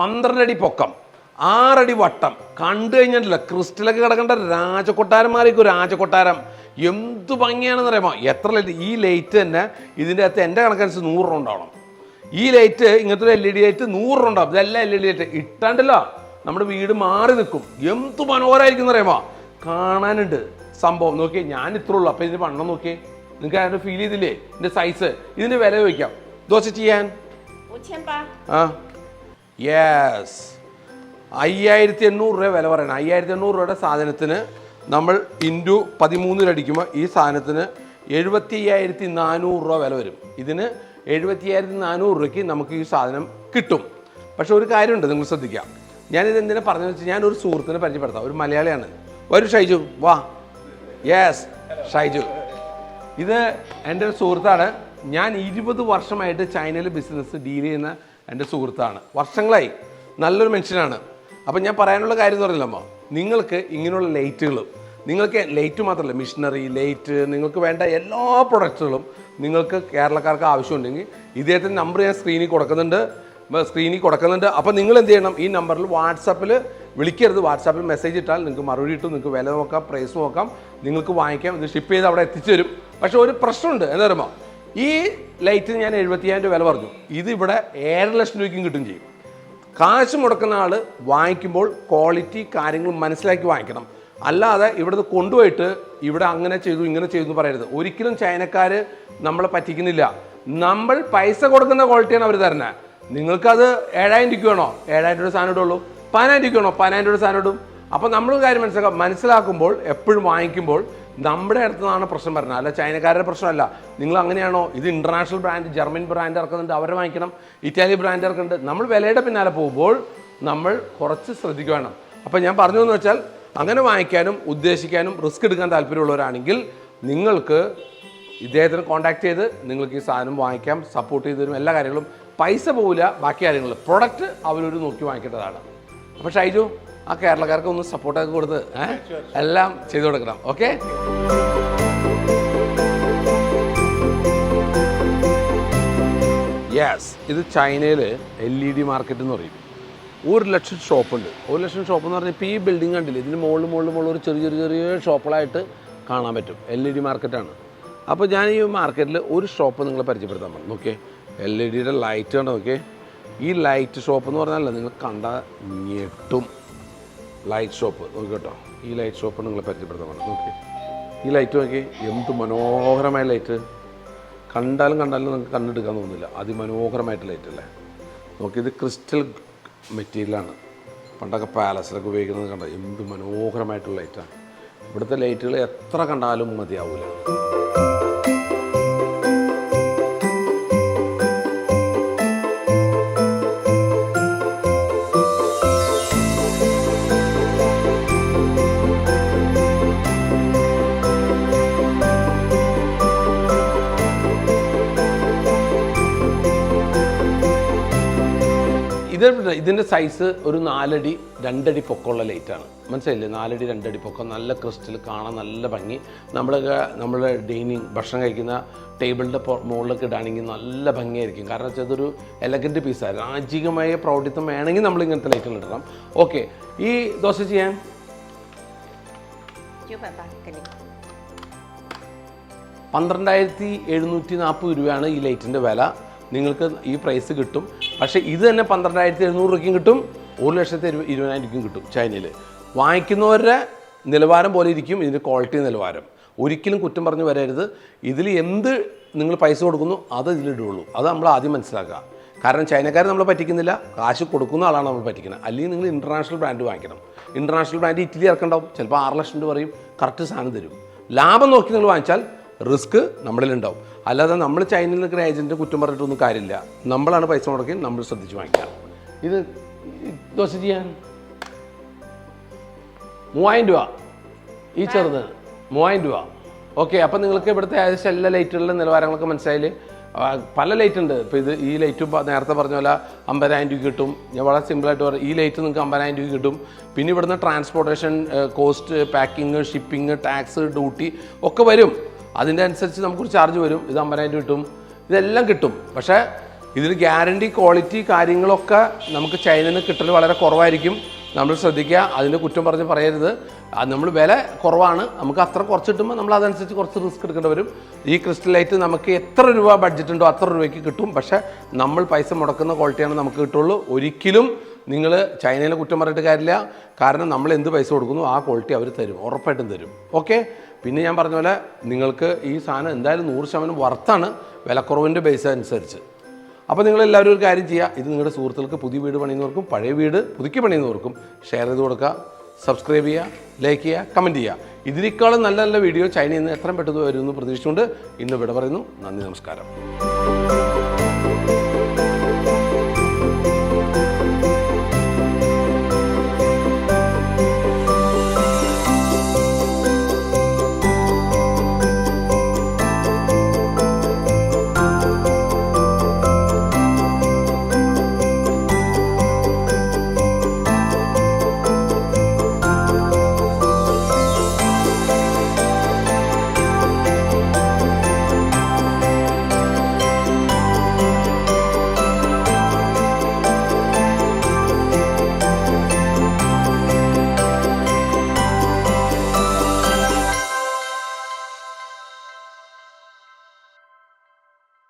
പന്ത്രണ്ടടി പൊക്കം ആറടി വട്ടം. കണ്ടു കഴിഞ്ഞിട്ടില്ല ക്രിസ്റ്റലൊക്കെ കിടക്കേണ്ട രാജകൊട്ടാരന്മാരേക്കും രാജകൊട്ടാരം. എന്ത് ഭംഗിയാണെന്ന് അറിയാമോ എത്ര ലൈറ്റ് ഈ ലൈറ്റ് തന്നെ ഇതിന്റെ അകത്ത് എന്റെ കണക്കനുസരിച്ച് നൂറ് രൂപ ഉണ്ടാവണം. ഈ ലൈറ്റ് ഇങ്ങനത്തെ ഒരു എൽ ഇ ഡി ലൈറ്റ് നൂറ് രൂപ ഉണ്ടാവും. ഇതെല്ലാം എൽ ഇ ഡി ലൈറ്റ് ഇട്ടാണ്ടല്ലോ നമ്മുടെ വീട് മാറി നിൽക്കും. എന്ത് മനോഹരമായിരിക്കും എന്ന് അറിയാമോ? കാണാനുണ്ട് സംഭവം. നോക്കിയേ ഞാൻ ഇത്ര ഉള്ളൂ. അപ്പോൾ ഇതിന്റെ വണ്ണം നോക്കിയേ. നിങ്ങൾക്ക് അതിന്റെ ഫീൽ ചെയ്തില്ലേ? ഇതിന്റെ സൈസ് ഇതിന്റെ വില ചോദിക്കാം. ദോശ ചെയ്യാൻ? ആ. യെസ് അയ്യായിരത്തി എണ്ണൂറ് രൂപ വില പറയണം. അയ്യായിരത്തി എണ്ണൂറ് രൂപയുടെ സാധനത്തിന് നമ്മൾ ഇന്റു പതിമൂന്നിലടിക്കുമ്പോൾ ഈ സാധനത്തിന് എഴുപത്തി അയ്യായിരത്തി നാനൂറ് രൂപ വില വരും. ഇതിന് എഴുപത്തി അയ്യായിരത്തി നാനൂറ് രൂപയ്ക്ക് നമുക്ക് ഈ സാധനം കിട്ടും. പക്ഷേ ഒരു കാര്യമുണ്ട് നിങ്ങൾ ശ്രദ്ധിക്കാം ഞാനിത് എന്തിനാ പറഞ്ഞതെന്ന് വെച്ചാൽ ഞാൻ ഒരു സുഹൃത്തിനെ പരിചയപ്പെടുത്താം. ഒരു മലയാളിയാണ്. ഒരു ഷൈജു വാ. യെസ് ഷൈജു. ഇത് എന്റെ ഒരു സുഹൃത്താണ്. ഞാൻ ഇരുപത് വർഷമായിട്ട് ചൈനയിൽ ബിസിനസ് ഡീൽ ചെയ്യുന്ന എന്റെ സുഹൃത്താണ്. വർഷങ്ങളായി. നല്ലൊരു മനുഷ്യനാണ്. അപ്പം ഞാൻ പറയാനുള്ള കാര്യം എന്ന് പറഞ്ഞില്ലമ്മോ നിങ്ങൾക്ക് ഇങ്ങനെയുള്ള ലൈറ്റുകൾ നിങ്ങൾക്ക് ലൈറ്റ് മാത്രമല്ല മിഷനറി ലൈറ്റ് നിങ്ങൾക്ക് വേണ്ട എല്ലാ പ്രൊഡക്റ്റുകളും നിങ്ങൾക്ക് കേരളക്കാർക്ക് ആവശ്യമുണ്ടെങ്കിൽ ഇദ്ദേഹത്തിന്റെ നമ്പർ ഞാൻ സ്ക്രീനിൽ കൊടുക്കുന്നുണ്ട്. സ്ക്രീനിൽ കൊടുക്കുന്നുണ്ട്. അപ്പോൾ നിങ്ങൾ എന്ത് ചെയ്യണം? ഈ നമ്പറിൽ വാട്സാപ്പിൽ വിളിക്കരുത്. വാട്സാപ്പിൽ മെസ്സേജ് ഇട്ടാൽ നിങ്ങൾക്ക് മറുപടി ഇട്ടു നിങ്ങൾക്ക് വില നോക്കാം പ്രൈസ് നോക്കാം. നിങ്ങൾക്ക് വാങ്ങിക്കാം. ഇത് ഷിപ്പ് ചെയ്ത് അവിടെ എത്തിച്ചു തരും. പക്ഷേ ഒരു പ്രശ്നമുണ്ട്. എന്താ പറയുമ്പോൾ ഈ ലൈറ്റിന് ഞാൻ എഴുപത്തിയായിരം രൂപ വില പറഞ്ഞു. ഇത് ഇവിടെ ഏഴര ലക്ഷം രൂപയ്ക്കും കിട്ടും ചെയ്യും. കാശ് മുടക്കുന്ന ആൾ വാങ്ങിക്കുമ്പോൾ ക്വാളിറ്റി കാര്യങ്ങൾ മനസ്സിലാക്കി വാങ്ങിക്കണം. അല്ലാതെ ഇവിടുന്ന് കൊണ്ടുപോയിട്ട് ഇവിടെ അങ്ങനെ ചെയ്തു ഇങ്ങനെ ചെയ്തു എന്ന് പറയരുത്. ഒരിക്കലും ചൈനക്കാർ നമ്മളെ പറ്റിക്കുന്നില്ല. നമ്മൾ പൈസ കൊടുക്കുന്ന ക്വാളിറ്റിയാണ് അവർ തരുന്നത് നിങ്ങൾക്കത് ഏഴായിരം രൂപ വേണോ? ഏഴായിരം രൂപ സാധനം ഇടുള്ളൂ. പതിനായിരം രൂപ വേണോ? പതിനായിരം രൂപ സാധനം ഇടും. അപ്പോൾ നമ്മൾ കാര്യം മനസ്സിലാക്കാം മനസ്സിലാക്കുമ്പോൾ എപ്പോഴും വാങ്ങിക്കുമ്പോൾ നമ്മുടെ അടുത്ത് നിന്നാണ് പ്രശ്നം വരുന്നത്. അല്ല ചൈനക്കാരുടെ പ്രശ്നമല്ല. നിങ്ങൾ അങ്ങനെയാണോ? ഇത് ഇന്റർനാഷണൽ ബ്രാൻഡ് ജർമ്മൻ ബ്രാൻഡ് ഇറക്കുന്നുണ്ട് അവരെ വാങ്ങിക്കണം. ഇറ്റാലിയൻ ബ്രാൻഡ് ഇറക്കുന്നുണ്ട്. നമ്മൾ വിലയുടെ പിന്നാലെ പോകുമ്പോൾ നമ്മൾ കുറച്ച് ശ്രദ്ധിക്കുക വേണം. അപ്പോൾ ഞാൻ പറഞ്ഞു എന്ന് വെച്ചാൽ അങ്ങനെ വാങ്ങിക്കാനും ഉദ്ദേശിക്കാനും റിസ്ക് എടുക്കാൻ താല്പര്യമുള്ളവരാണെങ്കിൽ നിങ്ങൾക്ക് ഇദ്ദേഹത്തിന് കോൺടാക്ട് ചെയ്ത് നിങ്ങൾക്ക് ഈ സാധനം വാങ്ങിക്കാം സപ്പോർട്ട് ചെയ്ത് തരും എല്ലാ കാര്യങ്ങളും. പൈസ പോവില്ല ബാക്കി കാര്യങ്ങൾ. പ്രൊഡക്റ്റ് അവരൊരു നോക്കി വാങ്ങിക്കേണ്ടതാണ്. അപ്പോൾ ഷൈജു ആ കേരളക്കാർക്ക് ഒന്ന് സപ്പോർട്ടൊക്കെ കൊടുത്ത് എല്ലാം ചെയ്തു കൊടുക്കണം. ഓക്കെ യെസ് ഇത് ചൈനയിൽ എൽ ഇ ഡി മാർക്കറ്റ് എന്ന് പറയും. ഒരു ലക്ഷം ഷോപ്പുണ്ട്. ഒരു ലക്ഷം ഷോപ്പ് എന്ന് പറഞ്ഞാൽ ഇപ്പോൾ ഈ ബിൽഡിംഗ് കണ്ടില്ലേ? ഇതിന് മുകളിൽ മുകളിൽ മുകളിൽ ഒരു ചെറിയ ചെറിയ ചെറിയ ഷോപ്പുകളായിട്ട് കാണാൻ പറ്റും. എൽ ഇ ഡി മാർക്കറ്റാണ് അപ്പോൾ ഞാൻ ഈ മാർക്കറ്റിൽ ഒരു ഷോപ്പ് നിങ്ങളെ പരിചയപ്പെടുത്താൻ പറഞ്ഞു. ഓക്കെ എൽ ഇ ഡിയുടെ ലൈറ്റ് കണ്ടോ? ഓക്കെ ഈ ലൈറ്റ് ഷോപ്പ് എന്ന് പറഞ്ഞാൽ നിങ്ങൾ കണ്ട ഞെട്ടും. ലൈറ്റ് ഷോപ്പ് നോക്കി കേട്ടോ. ഈ ലൈറ്റ് ഷോപ്പ് നിങ്ങളെ പരിചയപ്പെടുത്താൻ നോക്കി. ഈ ലൈറ്റ് നോക്കി. എന്ത് മനോഹരമായ ലൈറ്റ് കണ്ടാലും കണ്ടാലും നിങ്ങൾക്ക് കണ്ടെടുക്കാൻ തോന്നുന്നില്ല. അതിമനോഹരമായിട്ട് ലൈറ്റ് അല്ലേ? നോക്കി ഇത് ക്രിസ്റ്റൽ മെറ്റീരിയലാണ് പണ്ടൊക്കെ പാലസിലൊക്കെ ഉപയോഗിക്കുന്നത് കണ്ട? എന്ത് മനോഹരമായിട്ടുള്ള ലൈറ്റാണ് ഇവിടുത്തെ ലൈറ്റുകൾ എത്ര കണ്ടാലും മതിയാവില്ല ഇത് ഇതിന്റെ സൈസ് ഒരു നാലടി രണ്ടടി പൊക്കമുള്ള ലൈറ്റാണ് മനസ്സിലായില്ലേ? നാലടി രണ്ടടി പൊക്കം നല്ല ക്രിസ്റ്റൽ കാണാൻ നല്ല ഭംഗി. നമ്മളൊക്കെ നമ്മുടെ ഡൈനിങ് ഭക്ഷണം കഴിക്കുന്ന ടേബിളിന്റെ മുകളിലൊക്കെ ഇടാണെങ്കിൽ നല്ല ഭംഗിയായിരിക്കും. കാരണം വെച്ചാൽ അതൊരു എലഗന്റ് പീസായിരുന്നു രാജികമായ പ്രൗഢിത്വം വേണമെങ്കിൽ നമ്മൾ ഇങ്ങനത്തെ ലൈറ്റുകൾ ഇടണം. ഓക്കെ ഈ ദോശ ചെയ്യാൻ? പന്ത്രണ്ടായിരത്തി എഴുന്നൂറ്റി നാൽപ്പത് രൂപയാണ് ഈ ലൈറ്റിന്റെ വില. നിങ്ങൾക്ക് ഈ പ്രൈസ് കിട്ടും. പക്ഷേ ഇത് തന്നെ പന്ത്രണ്ടായിരത്തി എഴുന്നൂറ് രൂപയ്ക്കും കിട്ടും ഒരു ലക്ഷത്തി ഇരു ഇരുപതിനായിരം രൂപയ്ക്കും കിട്ടും ചൈനയിൽ. വാങ്ങിക്കുന്നവരുടെ നിലവാരം പോലെ ഇരിക്കും ഇതിന്റെ ക്വാളിറ്റി നിലവാരം. ഒരിക്കലും കുറ്റം പറഞ്ഞു വരരുത്. ഇതിൽ എന്ത് നിങ്ങൾ പൈസ കൊടുക്കുന്നു അത് ഇതിലിടുള്ളൂ. അത് നമ്മൾ ആദ്യം മനസ്സിലാക്കുക. കാരണം ചൈനക്കാർ നമ്മളെ പറ്റിക്കുന്നില്ല. കാശ് കൊടുക്കുന്ന ആളാണ് നമ്മൾ പറ്റിക്കുന്നത്. അല്ലെങ്കിൽ നിങ്ങൾ ഇന്റർനാഷണൽ ബ്രാൻഡ് വാങ്ങിക്കണം. ഇന്റർനാഷണൽ ബ്രാൻഡ് ഇറ്റലി ഇറക്കണ്ടാവും ചിലപ്പോൾ ആറ് ലക്ഷം രൂപ പറയും. കറക്റ്റ് സാധനം തരും. ലാഭം നോക്കി നിങ്ങൾ വാങ്ങിച്ചാൽ റിസ്ക് നമ്മളിലുണ്ടാവും. അല്ലാതെ നമ്മൾ ചൈനയിൽ നിൽക്കുന്ന ഏജന്റ് കുറ്റം പറഞ്ഞിട്ടൊന്നും കാര്യമില്ല. നമ്മളാണ് പൈസ മുടക്കി നമ്മൾ ശ്രദ്ധിച്ച് വാങ്ങിക്കാം ഇത് ദോശ ചെയ്യാൻ? മൂവായിരം രൂപ. ഈ ചെറുത്. മൂവായിരം രൂപ. ഓക്കെ അപ്പം നിങ്ങൾക്ക് ഇവിടുത്തെ ഏകദേശം എല്ലാ ലൈറ്റുകളിലെ നിലവാരങ്ങളൊക്കെ മനസ്സിലായി പല ലൈറ്റ് ഉണ്ട് ഇപ്പോൾ ഇത് ഈ ലൈറ്റും നേരത്തെ പറഞ്ഞ പോലെ അമ്പതിനായിരം രൂപ കിട്ടും. ഞാൻ വളരെ സിമ്പിളായിട്ട് പറയും. ഈ ലൈറ്റ് നിങ്ങൾക്ക് അമ്പതിനായിരം രൂപ കിട്ടും. പിന്നെ ഇവിടുന്ന് transportation cost packing shipping tax duty ഒക്കെ വരും. അതിന്റെ അനുസരിച്ച് നമുക്കൊരു ചാർജ് വരും. ഇത് അമ്പതിനായിരം കിട്ടും. ഇതെല്ലാം കിട്ടും. പക്ഷേ ഇതിന് ഗ്യാരണ്ടി ക്വാളിറ്റി കാര്യങ്ങളൊക്കെ നമുക്ക് ചൈനയിൽ നിന്ന് കിട്ടൽ വളരെ കുറവായിരിക്കും. നമ്മൾ ശ്രദ്ധിക്കുക. അതിന്റെ കുറ്റം പറഞ്ഞ് പറയരുത്. നമ്മൾ വില കുറവാണ്. നമുക്ക് അത്ര കുറച്ച് കിട്ടുമ്പോൾ നമ്മൾ അതനുസരിച്ച് കുറച്ച് റിസ്ക് എടുക്കേണ്ടി വരും. ഈ ക്രിസ്റ്റൽ ലൈറ്റ് നമുക്ക് എത്ര രൂപ ബഡ്ജറ്റ് ഉണ്ടോ അത്ര രൂപയ്ക്ക് കിട്ടും. പക്ഷേ നമ്മൾ പൈസ മുടക്കുന്ന ക്വാളിറ്റിയാണ് നമുക്ക് കിട്ടുള്ളൂ. ഒരിക്കലും നിങ്ങൾ ചൈനയിലെ കുറ്റം പറഞ്ഞിട്ട് കാര്യമില്ല. കാരണം നമ്മൾ എന്ത് പൈസ കൊടുക്കുന്നു ആ ക്വാളിറ്റി അവർ തരും. ഉറപ്പായിട്ടും തരും. ഓക്കെ പിന്നെ ഞാൻ പറഞ്ഞ പോലെ നിങ്ങൾക്ക് ഈ സാധനം എന്തായാലും നൂറ് ശതമാനം വർത്താണ് വിലക്കുറവിന്റെ ബേസ് അനുസരിച്ച്. അപ്പോൾ നിങ്ങൾ എല്ലാവരും ഒരു കാര്യം ചെയ്യുക ഇത് നിങ്ങളുടെ സുഹൃത്തുക്കൾക്ക് പുതിയ വീട് പണിയുന്നവർക്കും പഴയ വീട് പുതുക്കി പണിയുന്നവർക്കും ഷെയർ ചെയ്ത് കൊടുക്കുക സബ്സ്ക്രൈബ് ചെയ്യുക ലൈക്ക് ചെയ്യുക കമന്റ് ചെയ്യുക. ഇതിനേക്കാളും നല്ല നല്ല വീഡിയോ ചൈനയിൽ നിന്ന് എത്രയും പെട്ടെന്ന് വരുമെന്ന് പ്രതീക്ഷിച്ചുകൊണ്ട് ഇന്ന് വിട പറയുന്നു. നന്ദി നമസ്കാരം.